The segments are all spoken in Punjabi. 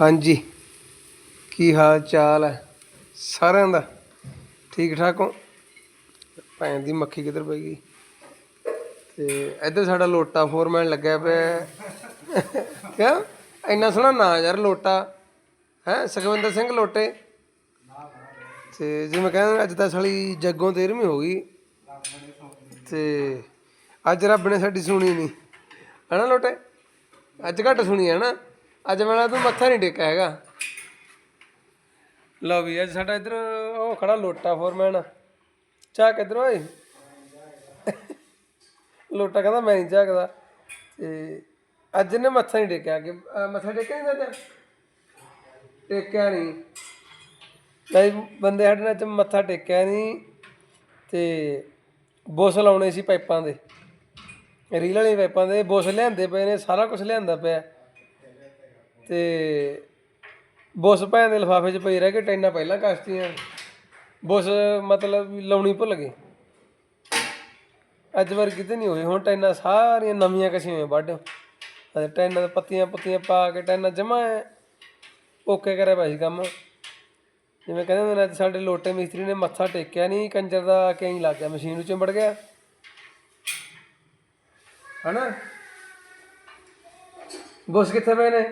ਹਾਂਜੀ। ਕੀ ਹਾਲ ਚਾਲ ਹੈ? ਸਾਰਿਆਂ ਦਾ? ਠੀਕ ਠਾਕ ਹੋ? ਭੈਣ ਦੀ ਮੱਖੀ ਕਿੱਧਰ ਪਈ ਗਈ? ਤੇ ਇੱਧਰ ਸਾਡਾ ਲੋਟਾ ਫੋਰਮੈਨ ਲੱਗਿਆ ਪਿਆ। ਕਿਆ? ਇੰਨਾ ਸੋਹਣਾ ਨਾਂ ਯਾਰ ਲੋਟਾ। ਹੈ? ਸੁਖਵਿੰਦਰ ਸਿੰਘ ਲੋਟੇ। ਤੇ ਜਿਵੇਂ ਕਹਿੰਦੇ ਅੱਜ ਤਾਂ ਸਾਲੀ ਜੱਗੋਂ 13ਵੀਂ ਹੋ ਗਈ। ਤੇ ਅੱਜ ਰੱਬ ਨੇ ਸਾਡੀ ਸੁਣੀ ਨਹੀਂ ਹਨਾ ਲੋਟੇ? ਅੱਜ ਘੱਟ ਸੁਣੀ ਹੈ ਨਾ? ਅੱਜ ਮੇਰਾ ਤੂੰ ਮੱਥਾ ਨਹੀਂ ਟੇਕਿਆ ਹੈਗਾ। ਲਓ ਵੀ, ਅੱਜ ਸਾਡਾ ਇੱਧਰ ਉਹ ਖੜਾ ਲੋਟਾ ਫੋਰਮੈਨ ਚਾਹ ਕਿੱਧਰ ਓਏ ਲੋਟਾ ਕਹਿੰਦਾ ਮੈਂ ਨਹੀਂ ਝਾਕਦਾ। ਤੇ ਅੱਜ ਨੇ ਮੱਥਾ ਨਹੀਂ ਟੇਕਿਆ ਕਿ ਮੱਥਾ ਟੇਕਿਆ ਨਹੀਂ ਅੱਜ ਟੇਕਿਆ ਨਹੀਂ। ਕਈ ਬੰਦੇ ਸਾਡੇ ਨਾਲ ਮੱਥਾ ਟੇਕਿਆ ਨਹੀਂ। ਤੇ ਬੁਸ ਲਾਉਣੇ ਸੀ ਪਾਈਪਾਂ ਦੇ। ਰੀਲ ਵਾਲੀ ਪਾਈਪਾਂ ਦੇ ਬੁਸ ਲਿਆਂਦੇ ਪਏ ਨੇ, ਸਾਰਾ ਕੁਝ ਲਿਆਂਦਾ ਪਿਆ। ਤੇ ਬੁਸ ਭੈਣ ਦੇ ਲਿਫਾਫੇ 'ਚ ਪਈ ਰਹਿ ਗਏ ਟੈਨਾਂ ਪਹਿਲਾਂ ਕਸ਼ਤੀਆਂ। ਬੁੱਸ ਮਤਲਬ ਵੀ ਲਾਉਣੀ ਭੁੱਲ ਗਏ ਅੱਜ ਵਾਰ ਕਿਤੇ ਨਹੀਂ ਹੋਈ ਹੁਣ ਟੈਨਾਂ ਸਾਰੀਆਂ ਨਵੀਆਂ ਕਸੀਆਂ ਹੋਈਆਂ, ਵੱਢ। ਅਤੇ ਟੈਨਾਂ ਦੇ ਪੱਤੀਆਂ ਪੁੱਤੀਆਂ ਪਾ ਕੇ ਟੈਨਾਂ ਜਮਾ ਓਕੇ ਕਰਿਆ ਪਿਆ ਸੀ ਕੰਮ। ਜਿਵੇਂ ਕਹਿੰਦੇ ਹੁੰਦੇ ਨੇ, ਅੱਜ ਸਾਡੇ ਲੋਟੇ ਮਿਸਤਰੀ ਨੇ ਮੱਥਾ ਟੇਕਿਆ ਨਹੀਂ, ਕੰਜਰ ਦਾ ਕਈ ਲੱਗ ਗਿਆ, ਮਸ਼ੀਨ ਨੂੰ ਚਿੰਬੜ ਗਿਆ। ਹਨਾ? ਬੁੱਸ ਕਿੱਥੇ ਪਏ ਨੇ?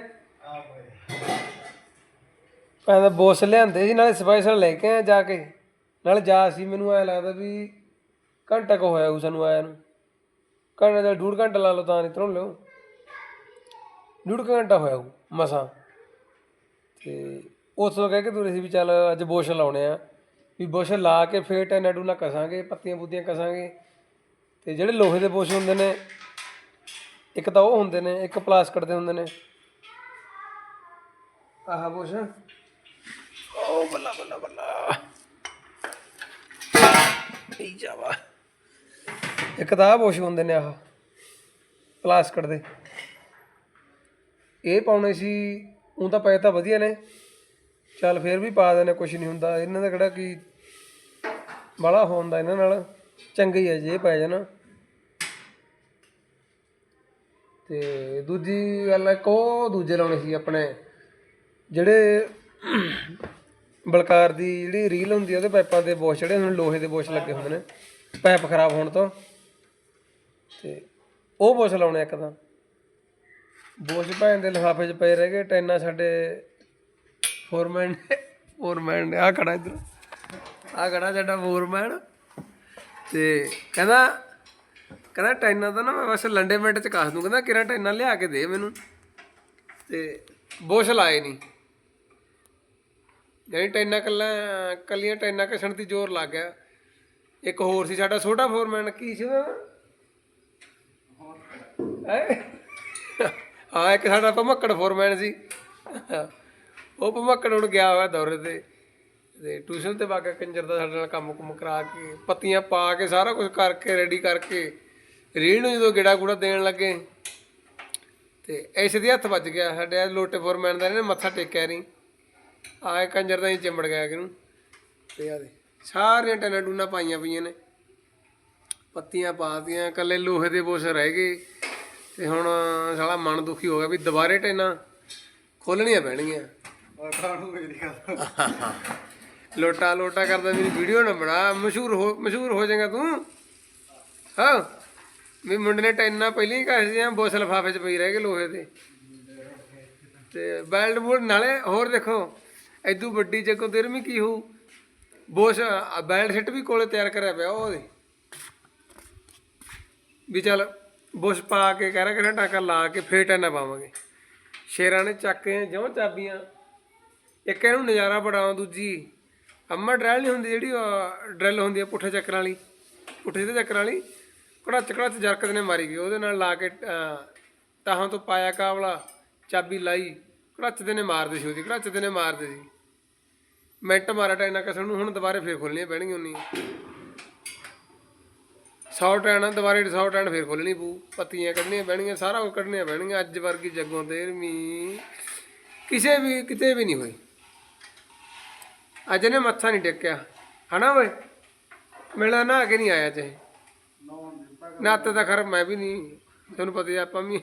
ਕਹਿੰਦਾ ਬੋਸ ਲਿਆਂਦੇ ਸੀ, ਨਾਲੇ ਸਪੈਸ਼ਲ ਲੈ ਕੇ ਆਇਆ ਜਾ ਕੇ। ਨਾਲੇ ਜਾ ਸੀ, ਮੈਨੂੰ ਐ ਲੱਗਦਾ ਵੀ ਘੰਟਾ ਕੁ ਹੋਇਆ ਉਹ ਸਾਨੂੰ ਆਇਆ ਨੂੰ। ਘੰਟੇ ਦਾ ਡੂਢ ਘੰਟਾ ਲਾ ਲਓ ਤਾਂ ਨਹੀਂ ਲਿਓ। ਡੂਢ ਕੁ ਘੰਟਾ ਹੋਇਆ ਉਹ ਮਸਾਂ। ਤੇ ਉੱਥੋਂ ਕਹਿ ਕੇ ਤੁਰੇ ਸੀ ਵੀ ਚੱਲ ਅੱਜ ਬੋਸ਼ ਲਾਉਣੇ ਆ। ਵੀ ਬੁਸ਼ ਲਾ ਕੇ ਫੇਰ ਟੈਨਾ ਡੂਨਾ ਕਸਾਂਗੇ, ਪੱਤੀਆਂ ਪੁੱਤੀਆਂ ਕਸਾਂਗੇ। ਤੇ ਜਿਹੜੇ ਲੋਹੇ ਦੇ ਬੁਸ਼ ਹੁੰਦੇ ਨੇ, ਇੱਕ ਤਾਂ ਉਹ ਹੁੰਦੇ ਨੇ, ਇੱਕ ਪਲਾਸਟਿਕ ਦੇ ਹੁੰਦੇ ਨੇ। ਆਹ ਬੁਸ਼। ਓ ਬੱਲਾ ਬੱਲਾ ਬੱਲਾ। ਇਹ ਜਾਵਾ ਇੱਕ ਤਾਂ ਆਹ ਬੁਸ਼ ਹੁੰਦੇ ਨੇ ਆਹ ਪਲਾਸਟਿਕ ਦੇ। ਇਹ ਪਾਉਣੇ ਸੀ ਉਹ ਤਾਂ ਪਏ ਤਾਂ ਵਧੀਆ ਨੇ। ਚੱਲ ਫੇਰ ਵੀ ਪਾ ਦੇਣੇ ਕੁਝ ਨਹੀਂ ਹੁੰਦਾ। ਇਹਨਾਂ ਦਾ ਕਿਹੜਾ ਕੀ ਬੜਾ ਹੁੰਦਾ ਇਹਨਾਂ ਨਾਲ। ਚੰਗਾ ਹੀ ਹੈ ਜੇ ਪੈ ਜਾਣ। ਤੇ ਦੂਜੀ ਗੱਲ ਇੱਕ ਉਹ ਦੂਜੇ ਲਾਉਣੇ ਸੀ ਆਪਣੇ ਜਿਹੜੇ ਬਲਕਾਰ ਦੀ ਜਿਹੜੀ ਰੀਲ ਹੁੰਦੀ ਆ, ਉਹਦੇ ਪਾਈਪਾਂ ਦੇ ਬੋਸ਼ ਜਿਹੜੇ ਹੁਣ ਲੋਹੇ ਦੇ ਬੋਸ਼ ਲੱਗੇ ਹੁੰਦੇ ਨੇ, ਪਾਈਪ ਖਰਾਬ ਹੋਣ ਤੋਂ। ਤੇ ਉਹ ਬੋਸ਼ ਲਾਉਣੇ ਇੱਕ ਤਾਂ। ਬੋਸ਼ ਭੈਣ ਦੇ ਲਿਫਾਫੇ 'ਚ ਪਏ ਰਹਿ ਗਏ, ਟੈਨਾਂ ਸਾਡੇ ਫੋਰਮੈਨ ਨੇ ਫੋਰਮੈਨ ਨੇ ਆ ਖੜਾ ਇੱਧਰ। ਆ ਖੜਾ ਸਾਡਾ ਫੋਰਮੈਨ। ਤੇ ਕਹਿੰਦਾ ਕਹਿੰਦਾ ਟੈਨਾਂ ਤਾਂ ਨਾ ਮੈਂ ਬਸ ਲੰਡੇ ਮਿੰਟ 'ਚ ਕਾਸ ਦੂੰ। ਕਹਿੰਦਾ ਕਿਰਾਂ ਟੈਨਾਂ ਲਿਆ ਕੇ ਦੇ ਮੈਨੂੰ। ਤੇ ਬੋਸ਼ ਲਾਏ ਨਹੀਂ ਜਿਹੜੀ ਟੈਨਾਂ ਕੱਲਾ ਕੱਲੀਆਂ ਟੈਨਾਂ ਕਸਣ ਦੀ ਜ਼ੋਰ ਲੱਗ ਗਿਆ। ਇੱਕ ਹੋਰ ਸੀ ਸਾਡਾ ਛੋਟਾ ਫੋਰਮੈਨ ਕੀ ਸੀ ਹੈ? ਹਾਂ, ਇੱਕ ਸਾਡਾ ਭਮੱਕੜ ਫੋਰਮੈਨ ਸੀ। ਉਹ ਭਮੱਕੜ ਹੁਣ ਗਿਆ ਹੋਇਆ ਦੌਰੇ ਤੇ। ਤੇ ਟਿਊਸ਼ਨ ਤੇ ਵਾਗਾ ਕੰਜਰ ਦਾ ਸਾਡੇ ਨਾਲ ਕੰਮ ਕੁਮ ਕਰਾ ਕੇ, ਪੱਤੀਆਂ ਪਾ ਕੇ, ਸਾਰਾ ਕੁਝ ਕਰਕੇ ਰੈਡੀ ਕਰਕੇ ਰੀੜ ਨੂੰ ਜਦੋਂ ਗੇੜਾ ਗੂੜਾ ਦੇਣ ਲੱਗੇ। ਤੇ ਐਸੇ ਦੇ ਹੱਥ ਵੱਜ ਗਿਆ। ਸਾਡੇ ਲੋਟੇ ਫੋਰਮੈਨ ਦਾ ਇਹਨੇ ਮੱਥਾ ਟੇਕਿਆ ਨਹੀਂ ਆਏ ਕੰਜਰ ਦਾ ਹੀ ਚਿੰਬੜ ਗਿਆ ਕਿਨੂੰ? ਤੇ ਆ ਦੇ ਸਾਰੀਆਂ ਟੈਨਾਂ ਟੂਨਾਂ ਪਾਈਆਂ ਪਈਆਂ ਨੇ। ਪੱਤੀਆਂ ਪਾਤੀਆਂ ਕੱਲੇ ਲੋਹੇ ਦੇ ਬੋਸ ਰਹਿ ਗਏ। ਤੇ ਹੁਣ ਸਾਲਾ ਮਨ ਦੁਖੀ ਹੋ ਗਿਆ ਵੀ ਦੁਬਾਰੇ ਟੈਨਾਂ ਖੋਲਣੀਆਂ ਪੈਣਗੀਆਂ। ਲੋਟਾ ਲੋਟਾ ਕਰਦਾ ਮੇਰੀ ਵੀਡੀਓ ਨਾ ਬਣਾ। ਮਸ਼ਹੂਰ ਹੋ ਮਸ਼ਹੂਰ ਹੋ ਜਾਏਗਾ ਤੂੰ। ਹਾਂ। ਵੀ ਮੁੰਡੇ ਨੇ ਟੈਨਾਂ ਪਹਿਲਾਂ ਹੀ ਸੀ ਬੋਸ ਲਫਾਫੇ 'ਚ ਪਈ ਰਹਿ ਗਏ ਲੋਹੇ ਦੇ। ਤੇ ਬੈਲਟ ਬੂਟ ਨਾਲੇ ਹੋਰ ਦੇਖੋ। ਐਦੂ ਵੱਡੀ ਜਗੋਂ ਤੇਰਵੀਂ ਕੀ ਹੋਊ? ਬੋਸ ਆ ਬੈਲਟ ਵੀ ਕੋਲੇ ਤਿਆਰ ਕਰਿਆ ਪਿਆ ਉਹਦੇ। ਵੀ ਚੱਲ ਬੁਸ਼ ਪਾ ਕੇ ਕਹਿ ਰਿਹਾ ਕਿ ਟਾਂਕਾ ਲਾ ਕੇ ਫੇਰ ਟੈਨਾ ਪਾਵਾਂਗੇ। ਸ਼ੇਰਾਂ ਨੇ ਚੱਕ ਕੇ ਜਿਉਂ ਚਾਬੀਆਂ, ਇੱਕ ਇਹਨੂੰ ਨਜ਼ਾਰਾ ਬੜਾਉਂ ਦੂਜੀ ਅੰਮਾ ਡਰੈਲ ਨਹੀਂ ਹੁੰਦੀ ਜਿਹੜੀ ਡਰੈਲ ਹੁੰਦੀ ਹੈ ਪੁੱਠੇ ਚੱਕਰਾਂ ਵਾਲੀ, ਪੁੱਠੇ ਦੇ ਚੱਕਰਾਂ ਵਾਲੀ, ਕੜਾਚ ਕੜਾਚ ਜਰਕਤ ਨੇ ਮਾਰੀ ਗਈ ਉਹਦੇ ਨਾਲ ਲਾ ਕੇ ਤਾਹਾਂ ਤੋਂ ਪਾਇਆ ਕਾਵਲਾ, ਚਾਬੀ ਲਾਈ, ਕੜਾਚ ਦੇ ਨੇ ਮਾਰਦੇ ਸੀ ਉਹਦੀ, ਕੜਾਚ ਦੇ ਨੇ ਮਾਰਦੇ ਸੀ। ਮਿੰਟ ਮਾਰਾ ਟੈਨਾ ਕਸਣ ਨੂੰ ਹੁਣ ਦੁਬਾਰੇ ਫੇਰ ਖੋਲਣੀਆਂ ਪੈਣਗੀਆਂ ਉਨੀ 100 ਟੈਨ ਦੁਬਾਰੇ 100 ਟੈਨ ਫੇਰ ਖੋਲਣੀ ਪਊ। ਪੱਤੀਆਂ ਕੱਢਣੀਆਂ ਪੈਣਗੀਆਂ ਸਾਰਾ ਕੁਝ ਕੱਢਣੀਆਂ ਪੈਣਗੀਆਂ। ਅੱਜ ਵਰਗੀ ਜੱਗੋਂ ਤੇਰਵੀਂ ਕਿਸੇ ਵੀ ਕਿਤੇ ਵੀ ਨਹੀਂ ਹੋਈ ਅੱਜ ਨੇ ਮੱਥਾ ਨਹੀਂ ਟੇਕਿਆ। ਹਨਾ ਓਏ? ਮੇਲਾ ਨਾ ਕੇ ਨਹੀਂ ਆਇਆ ਚਾਹੇ। ਨਾਤੇ ਤਾਂ ਖਰ ਮੈਂ ਵੀ ਨਹੀਂ ਤੁਹਾਨੂੰ ਪਤਾ ਆਪਾਂ ਵੀ